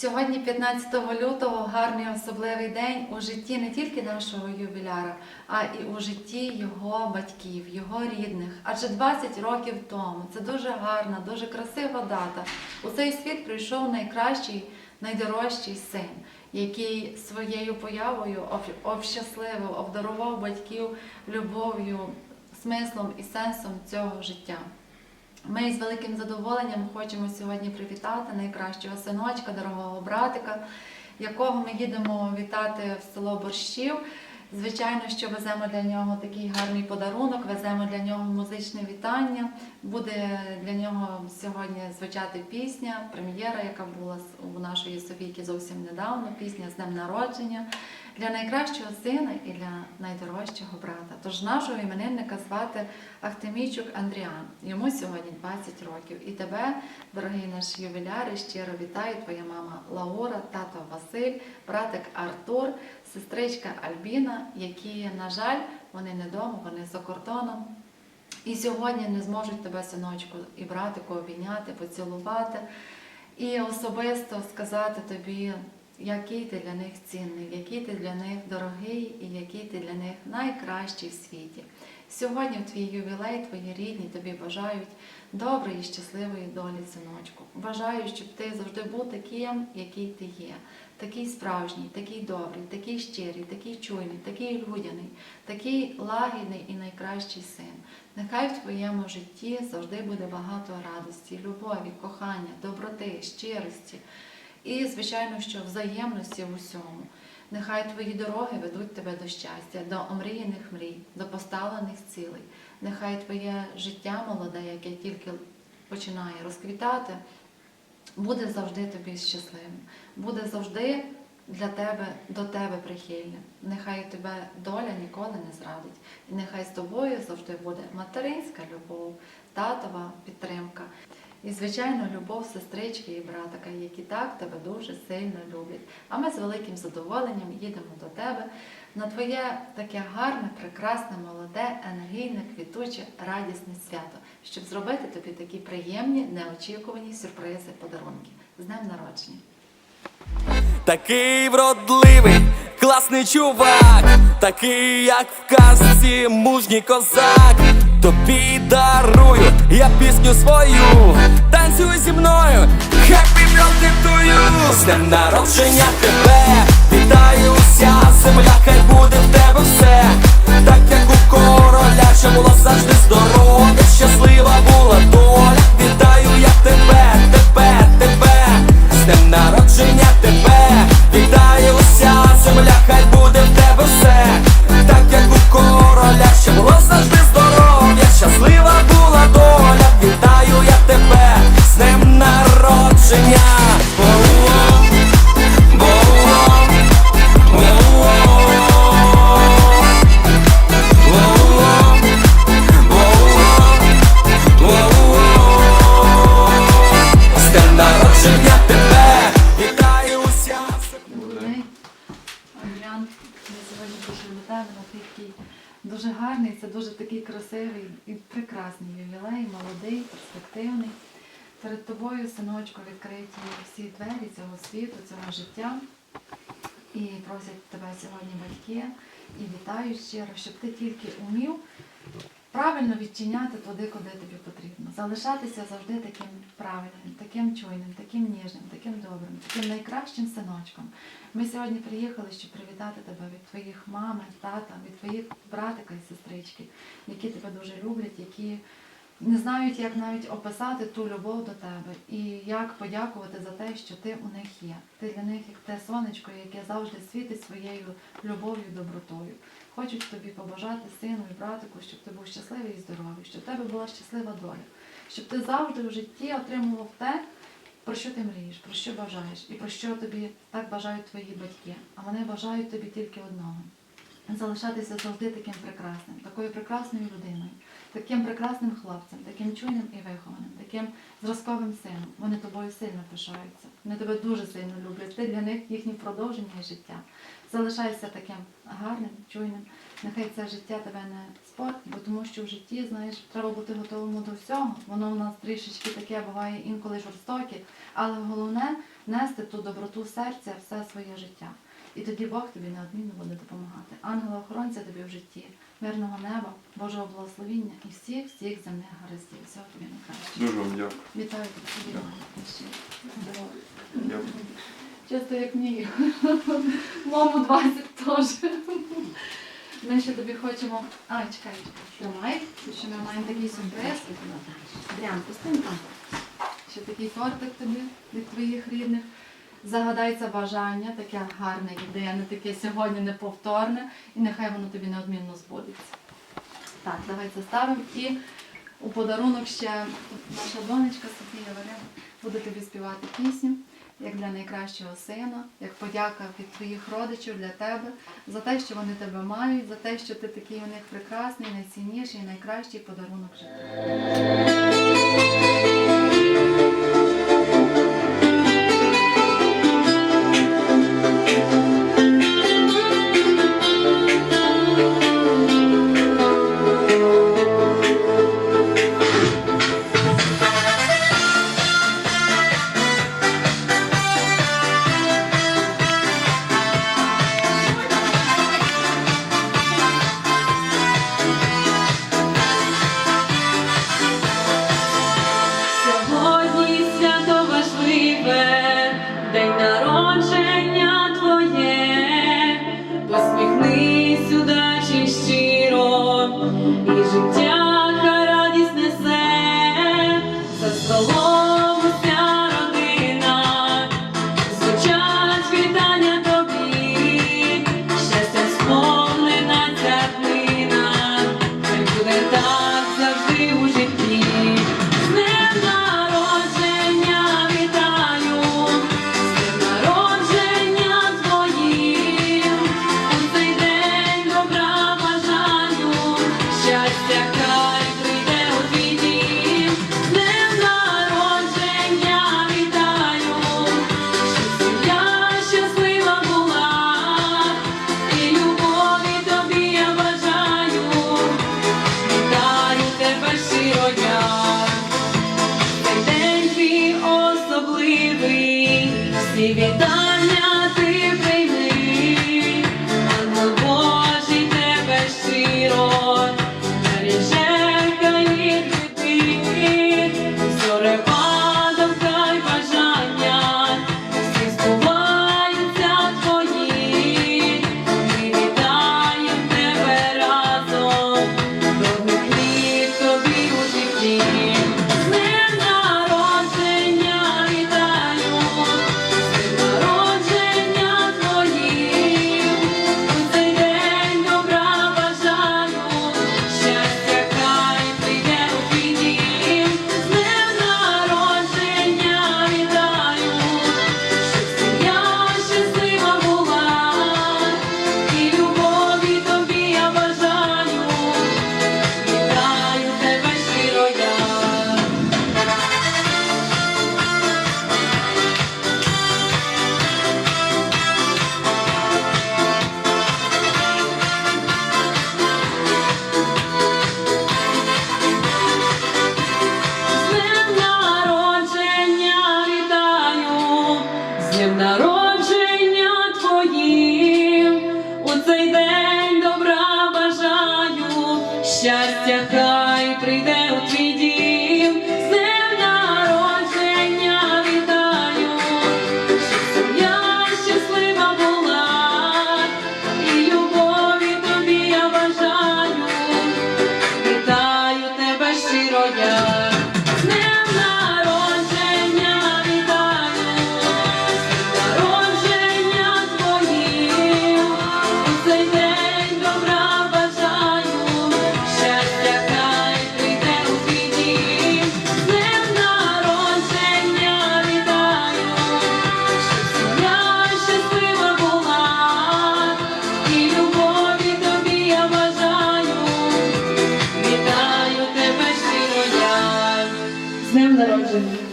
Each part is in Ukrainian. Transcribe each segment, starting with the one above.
Сьогодні, 15 лютого, гарний особливий день у житті не тільки нашого ювіляра, а і у житті його батьків, його рідних. Адже 20 років тому це дуже гарна, дуже красива дата. У цей світ прийшов найкращий, найдорожчий син, який своєю появою об- общасливив, обдарував батьків любов'ю, смислом і сенсом цього життя. Ми з великим задоволенням хочемо сьогодні привітати найкращого синочка, дорогого братика, якого ми їдемо вітати в село Борщів. Звичайно, що веземо для нього такий гарний подарунок, веземо для нього музичне вітання. Буде для нього сьогодні звучати пісня, прем'єра, яка була у нашої Софійки зовсім недавно, пісня з днем народження для найкращого сина і для найдорожчого брата. Тож нашого іменинника звати Ахтемійчук Андріан. Йому сьогодні 20 років. І тебе, дорогий наш ювіляр, щиро вітаю твоя мама Лаура, тато Василь, братик Артур, сестричка Альбіна, які, на жаль, вони не вдома, вони за кордоном. І сьогодні не зможуть тебе, синочку, і братику обійняти, поцілувати. І особисто сказати тобі, який ти для них цінний, який ти для них дорогий і який ти для них найкращий в світі. Сьогодні в твій ювілей твої рідні тобі бажають доброї, і щасливої долі, синочку. Бажаю, щоб ти завжди був таким, який ти є. Такий справжній, такий добрий, такий щирий, такий чуйний, такий людяний, такий лагідний і найкращий син. Нехай в твоєму житті завжди буде багато радості, любові, кохання, доброти, щирості і, звичайно, що взаємності в усьому. Нехай твої дороги ведуть тебе до щастя, до омріяних мрій, до поставлених цілей. Нехай твоє життя молоде, яке тільки починає розквітати, буде завжди тобі щасливим, буде завжди для тебе до тебе прихильним. Нехай тебе доля ніколи не зрадить. І нехай з тобою завжди буде материнська любов, татова підтримка. І, звичайно, любов сестрички і братика, які так тебе дуже сильно люблять. А ми з великим задоволенням їдемо до тебе на твоє таке гарне, прекрасне, молоде, енергійне, квітуче, радісне свято, щоб зробити тобі такі приємні, неочікувані сюрпризи, подарунки. З днем народження! Такий вродливий, класний чувак, такий, як в казці, мужній козак. Тобі дарую. Я пісню свою, танцюй зі мною, Happy birthday З днем народження тебе, вітаю вся земля, хай буде в тебе все, так як у короля, що було завжди здорове щаслива була доля, вітаю я тебе, дуже гарний, це дуже такий красивий і прекрасний ювілей, молодий, перспективний. Перед тобою, синочку, відкриті всі двері цього світу, цього життя. І просять тебе сьогодні батьки і вітають щиро, щоб ти тільки умів правильно відчиняти туди, куди тобі потрібно. Залишатися завжди таким правильним, таким чуйним, таким ніжним, таким добрим, таким найкращим синочком. Ми сьогодні приїхали, щоб привітати тебе від твоїх мами, тата, від твоїх братика і сестрички, які тебе дуже люблять, які не знають, як навіть описати ту любов до тебе і як подякувати за те, що ти у них є. Ти для них як те сонечко, яке завжди світить своєю любов'ю, добротою. Хочуть тобі побажати сину і братику, щоб ти був щасливий і здоровий, щоб в тебе була щаслива доля, щоб ти завжди в житті отримував те, про що ти мрієш, про що бажаєш, і про що тобі так бажають твої батьки. А вони бажають тобі тільки одного залишатися завжди таким прекрасним, такою прекрасною людиною, таким прекрасним хлопцем, таким чуйним і вихованим, таким зразковим сином. Вони тобою сильно пишаються. Вони тебе дуже сильно люблять. Ти для них їхнє продовження і життя. Залишайся таким гарним, чуйним. Нехай це життя тебе не спорт, бо тому що в житті, знаєш, треба бути готовим до всього. Воно у нас трішечки таке буває інколи жорстоке, але головне нести ту доброту серця все своє життя. І тоді Бог тобі неодмінно буде допомагати. Ангела-охоронця тобі в житті, мирного неба, Божого благословіння і всіх всіх земних гараздів. Всього тобі найкраще. Дуже вам дякую. Вітаю тебе. Дякую. Чисто як мій. Маму 20 теж. Ми ще тобі хочемо. А, чекай, чекай. Тримай, що ми маємо такий сюрприз. Дрян, пустим там. Ще такий тортик тобі від твоїх рідних. Загадай це бажання, таке гарне єдине, таке сьогодні неповторне, і нехай воно тобі неодмінно збудеться. Так, давай це ставимо. І у подарунок ще наша донечка Софія Варена буде тобі співати пісню, як для найкращого сина, як подяка від твоїх родичів для тебе за те, що вони тебе мають, за те, що ти такий у них прекрасний, найцінніший, найкращий подарунок життя.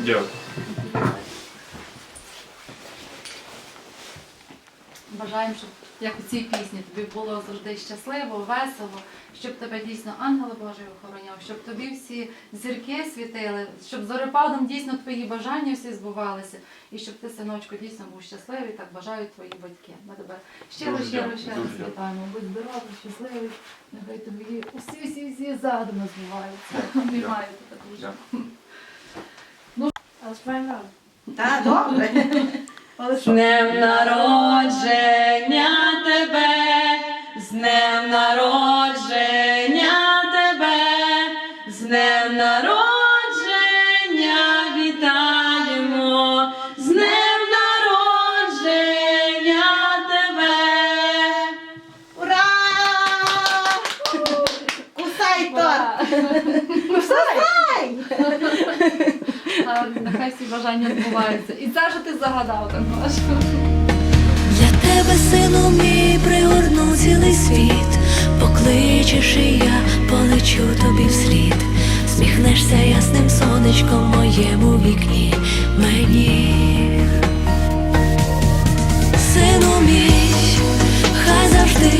Дякую. Бажаємо, щоб як у цій пісні тобі було завжди щасливо, весело, щоб тебе дійсно ангел Божий охороняв, щоб тобі всі зірки світили, щоб зорепадом дійсно твої бажання всі збувалися, і щоб ти, синочку, дійсно був щасливий, так бажають твої батьки. Ми тебе щиро, щиро, щиро вітаємо. Будь здоровий, щасливий, нехай тобі усі всі всі задуми збуваються. Обіймаю тебе дуже. Так, добре. З днем народження тебе, з днем народження тебе, з днем народження вітаємо, з днем народження тебе. Ура! Кусай торт! Кусай! Нехай всі бажання збуваються. І це що ти загадав також. Для тебе, сину мій, пригорну цілий світ, покличеш і я полечу тобі вслід, сміхнешся ясним сонечком моєму вікні мені. Сину мій, хай завжди